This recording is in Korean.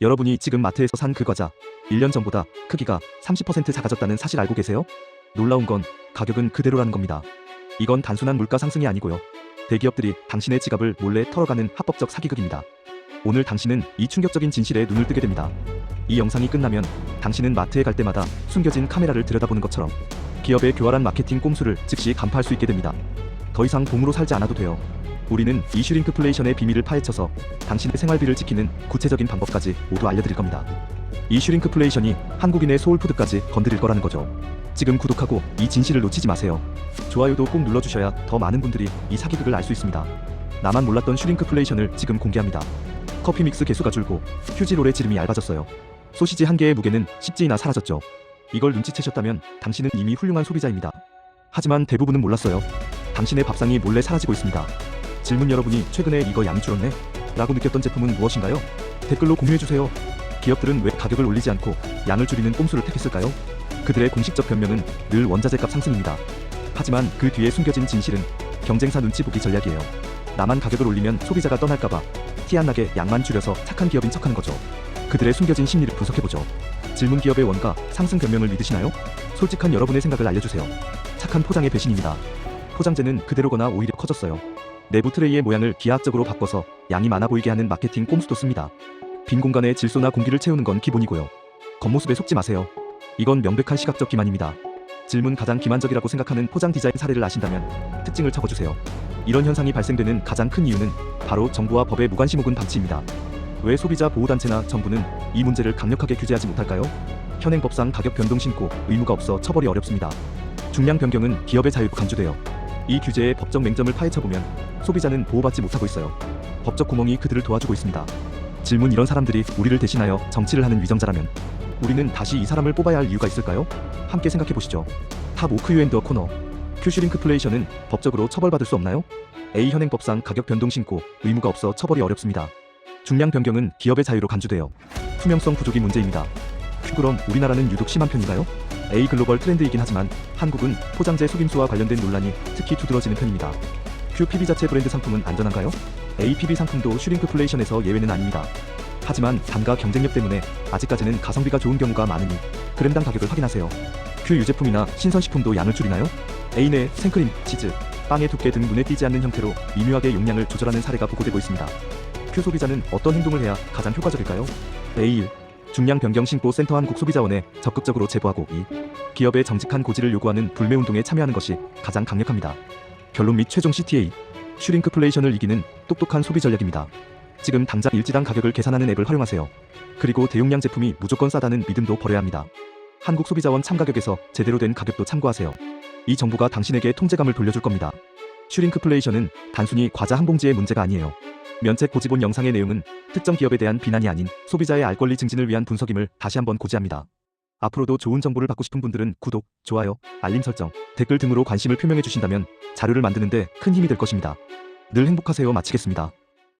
여러분이 지금 마트에서 산 그 과자 1년 전보다 크기가 30% 작아졌다는 사실 알고 계세요? 놀라운 건 가격은 그대로라는 겁니다. 이건 단순한 물가 상승이 아니고요. 대기업들이 당신의 지갑을 몰래 털어가는 합법적 사기극입니다. 오늘 당신은 이 충격적인 진실에 눈을 뜨게 됩니다. 이 영상이 끝나면 당신은 마트에 갈 때마다 숨겨진 카메라를 들여다보는 것처럼 기업의 교활한 마케팅 꼼수를 즉시 간파할 수 있게 됩니다. 더 이상 봉으로 살지 않아도 돼요. 우리는 이 슈링크플레이션의 비밀을 파헤쳐서 당신의 생활비를 지키는 구체적인 방법까지 모두 알려드릴 겁니다. 이 슈링크플레이션이 한국인의 소울푸드까지 건드릴 거라는 거죠. 지금 구독하고 이 진실을 놓치지 마세요. 좋아요도 꼭 눌러주셔야 더 많은 분들이 이 사기극을 알 수 있습니다. 나만 몰랐던 슈링크플레이션을 지금 공개합니다. 커피 믹스 개수가 줄고 휴지롤의 지름이 얇아졌어요. 소시지 한 개의 무게는 10지나 사라졌죠. 이걸 눈치채셨다면 당신은 이미 훌륭한 소비자입니다. 하지만 대부분은 몰랐어요. 당신의 밥상이 몰래 사라지고 있습니다. 질문 여러분이 최근에 이거 양이 줄었네? 라고 느꼈던 제품은 무엇인가요? 댓글로 공유해주세요. 기업들은 왜 가격을 올리지 않고 양을 줄이는 꼼수를 택했을까요? 그들의 공식적 변명은 늘 원자재값 상승입니다. 하지만 그 뒤에 숨겨진 진실은 경쟁사 눈치 보기 전략이에요. 나만 가격을 올리면 소비자가 떠날까봐 티 안 나게 양만 줄여서 착한 기업인 척하는 거죠. 그들의 숨겨진 심리를 분석해보죠. 질문 기업의 원가 상승 변명을 믿으시나요? 솔직한 여러분의 생각을 알려주세요. 착한 포장의 배신입니다. 포장재는 그대로거나 오히려 커졌어요. 내부 트레이의 모양을 기하학적으로 바꿔서 양이 많아 보이게 하는 마케팅 꼼수도 씁니다. 빈 공간에 질소나 공기를 채우는 건 기본이고요. 겉모습에 속지 마세요. 이건 명백한 시각적 기만입니다. 질문 가장 기만적이라고 생각하는 포장 디자인 사례를 아신다면 특징을 적어주세요. 이런 현상이 발생되는 가장 큰 이유는 바로 정부와 법의 무관심 혹은 방치입니다. 왜 소비자 보호단체나 정부는 이 문제를 강력하게 규제하지 못할까요? 현행 법상 가격 변동 신고 의무가 없어 처벌이 어렵습니다. 중량 변경은 기업의 자유로 간주돼요. 이 규제의 법적 맹점을 파헤쳐보면 소비자는 보호받지 못하고 있어요. 법적 구멍이 그들을 도와주고 있습니다. 질문 이런 사람들이 우리를 대신하여 정치를 하는 위정자라면 우리는 다시 이 사람을 뽑아야 할 이유가 있을까요? 함께 생각해 보시죠. 탑 오크 유엔더 코너 큐슈링크플레이션은 법적으로 처벌받을 수 없나요? A 현행법상 가격 변동 신고 의무가 없어 처벌이 어렵습니다. 중량 변경은 기업의 자유로 간주돼요. 투명성 부족이 문제입니다. 큐 그럼 우리나라는 유독 심한 편인가요? A 글로벌 트렌드이긴 하지만 한국은 포장재 속임수와 관련된 논란이 특히 두드러지는 편입니다. 큐 PB 자체 브랜드 상품은 안전한가요? A PB 상품도 슈링크 플레이션에서 예외는 아닙니다. 하지만 단가 경쟁력 때문에 아직까지는 가성비가 좋은 경우가 많으니 그램당 가격을 확인하세요. 큐 유제품이나 신선식품도 양을 줄이나요? 내 생크림, 치즈, 빵의 두께 등 눈에 띄지 않는 형태로 미묘하게 용량을 조절하는 사례가 보고되고 있습니다. 큐 소비자는 어떤 행동을 해야 가장 효과적일까요? A1. 중량 변경 신고 센터 한국 소비자원에 적극적으로 제보하고 2. 기업의 정직한 고지를 요구하는 불매운동에 참여하는 것이 가장 강력합니다. 결론 및 최종 CTA. 슈링크플레이션을 이기는 똑똑한 소비 전략입니다. 지금 당장 일지당 가격을 계산하는 앱을 활용하세요. 그리고 대용량 제품이 무조건 싸다는 믿음도 버려야 합니다. 한국 소비자원 참가격에서 제대로 된 가격도 참고하세요. 이 정보가 당신에게 통제감을 돌려줄 겁니다. 슈링크플레이션은 단순히 과자 한 봉지의 문제가 아니에요. 면책 고지 본 영상의 내용은 특정 기업에 대한 비난이 아닌 소비자의 알 권리 증진을 위한 분석임을 다시 한번 고지합니다. 앞으로도 좋은 정보를 받고 싶은 분들은 구독, 좋아요, 알림 설정, 댓글 등으로 관심을 표명해 주신다면 자료를 만드는데 큰 힘이 될 것입니다. 늘 행복하세요. 마치겠습니다.